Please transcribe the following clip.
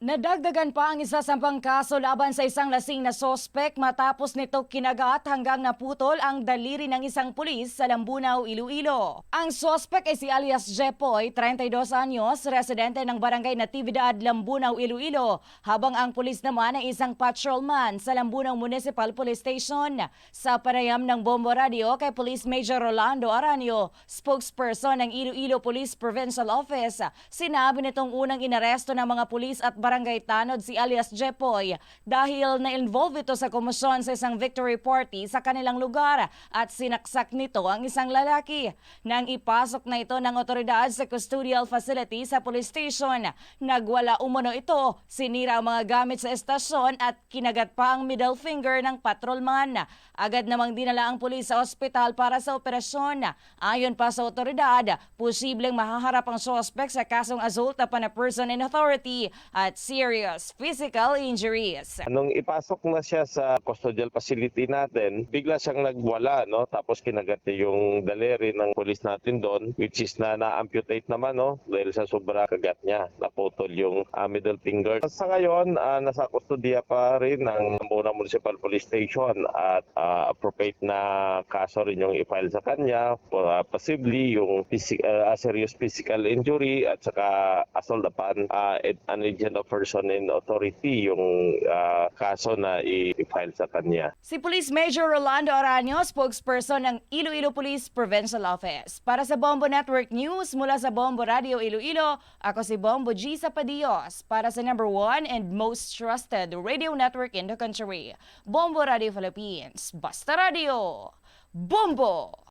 Nadagdagan pa ang isa sa kaso laban sa isang lasing na sospek matapos nito kinagat hanggang naputol ang daliri ng isang pulis sa Lambunaw, Iloilo. Ang sospek ay si alias Jepoy, 32 anyos, residente ng barangay Natividad, Lambunaw, Iloilo, habang ang pulis naman ay isang patrolman sa Lambunaw Municipal Police Station. Sa parayam ng Bombo Radio kay Police Major Rolando Aranio, spokesperson ng Iloilo Police Provincial Office, sinabi nitong unang inaresto ng mga pulis at barangay tanod si alias Jepoy dahil na-involve ito sa komusyon sa isang victory party sa kanilang lugar at sinaksak nito ang isang lalaki. Nang ipasok na ito ng otoridad sa custodial facility sa police station, nagwala umano ito, sinira ang mga gamit sa estasyon at kinagat pa ang middle finger ng patrolman. Agad namang dinala ang pulis sa ospital para sa operasyon. Ayon pa sa otoridad, posibleng mahaharap ang suspect sa kasong assault upon a person in authority at serious physical injuries. Nung ipasok na siya sa custodial facility natin, bigla siyang nagwala, no? Tapos kinagat niya yung daleri ng polis natin doon, which is na na-amputate naman, no? Dahil sa sobra kagat niya, naputol yung ah, middle finger. Sa ngayon, ah, nasa kustodiya pa rin ng Muna Municipal Police Station at ah, appropriate na kaso rin yung i-file sa kanya, uh, possibly yung physi- ah, serious physical injury at saka assault upon ah, an agent of person in authority yung ah, kaso na i-file sa kanya. Si Police Major Rolando Aranio, spokesperson ng Iloilo Police Provincial Office. Para sa Bombo Network News mula sa Bombo Radio Iloilo, ako si Bombo G. Sapadios para sa number one and most trusted radio network in the country. Bombo Radio Philippines. Basta Radio. Bombo!